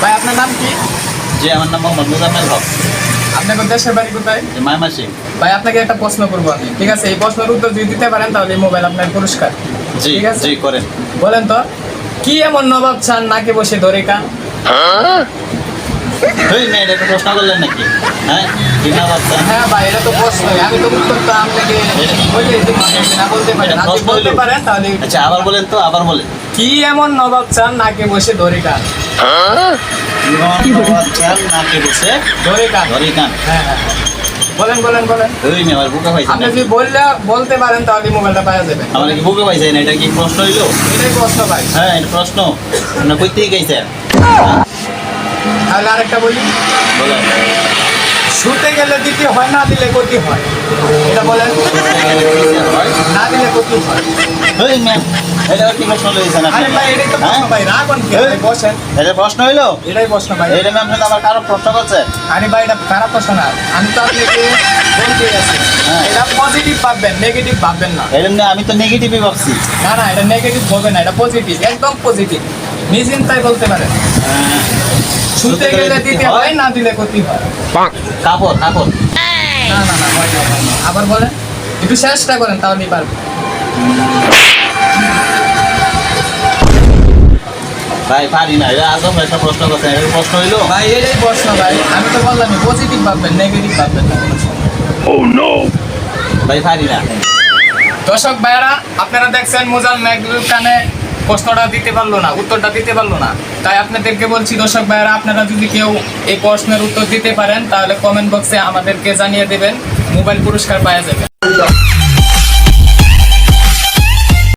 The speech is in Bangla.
ভাই আপনার নাম কি? জি আমার নাম মোহাম্মদ মুজাম্মেল হক। আপনার দেশের বাড়ি কোথায়? যে মাইমা সিং ভাই আপনাকে একটা প্রশ্ন করব আমি। ঠিক আছে এই প্রশ্নের উত্তর যদি দিতে পারেন তাহলে এই মোবাইল আপনার পুরস্কার। জি ঠিক আছে? জি করেন। বলেন তো কি এমন নবাব চান নাকে বসে ধরে কান? ওই মেয়ে এটা প্রশ্ন করলেন নাকি? হ্যাঁ? হ্যাঁ ভাই এটা তো প্রশ্ন। আমি তো উত্তর আপনাকে বলতে পারি না বলতে হইল। পারেন তাহলে আচ্ছা আবার বলেন তো আবার বলেন। কি এমন নবাব চান নাকে বসে ধরে কান চাল নাকে বসে ধরে কান ধরি কান হ্যাঁ হ্যাঁ হ্যাঁ। বলেন বলেন বলেন। ওই মেয়ে আমার বুকে পাইছে আপনি যদি বললে বলতে পারেন তাহলে মোবাইলটা পাওয়া যাবে। আমার কি বুকে পাইছে না এটা কি প্রশ্ন হইল? এটাই প্রশ্ন ভাই। হ্যাঁ এটা প্রশ্ন। আপনার কইতেই গাইছেন তাহলে আরেকটা বলি। শুতে গেলে দিতে হয় না দিলে ক্ষতি হয়? এটা বলেন। না দিলে ক্ষতি হয়। প্রশ্ন আরে হ্যাঁ? হইল? এটাই প্রশ্ন ভাই। এটা ম্যাম কারও প্রশ্ন করছে। আরে ভাই এটা খারাপ প্রশ্ন না। আমি তো আপনাকে বলতে আছি হ্যাঁ। এটা পজিটিভ ভাববেন নেগেটিভ ভাববেন না। এটা আমি তো নেগেটিভই ভাবছি। না না এটা নেগেটিভ হবে না এটা পজিটিভ একদম পজিটিভ নিশ্চিন্তায় বলতে পারেন। হ্যাঁ। শুতে গেলে দিতে হয় না দিলে ক্ষতি হয়। কাপড় কাপড়। না না না হয় না, আবার বলেন। একটু চেষ্টা করেন তাহলেই পারবেন ভাই পারি না। এটা আজম একটা প্রশ্ন করছে। প্রশ্ন হইল? ভাই এটাই প্রশ্ন ভাই। আমি তো বললাম পজিটিভ ভাববেন নেগেটিভ ভাববেন না। কোনো সময়। ভাই পারি না। দর্শক ভাইয়ারা আপনারা দেখছেন মোজাল ম্যাগলুর কানে প্রশ্নটা দিতে পারল না, উত্তরটা দিতে পারল না। তাই আপনাদেরকে বলছি, দর্শক ভাইয়ারা, আপনারা যদি কেউ এই প্রশ্নের উত্তর দিতে পারেন, তাহলে কমেন্ট বক্সে আমাদেরকে জানিয়ে দেবেন, মোবাইল পুরস্কার পাওয়া যাবে।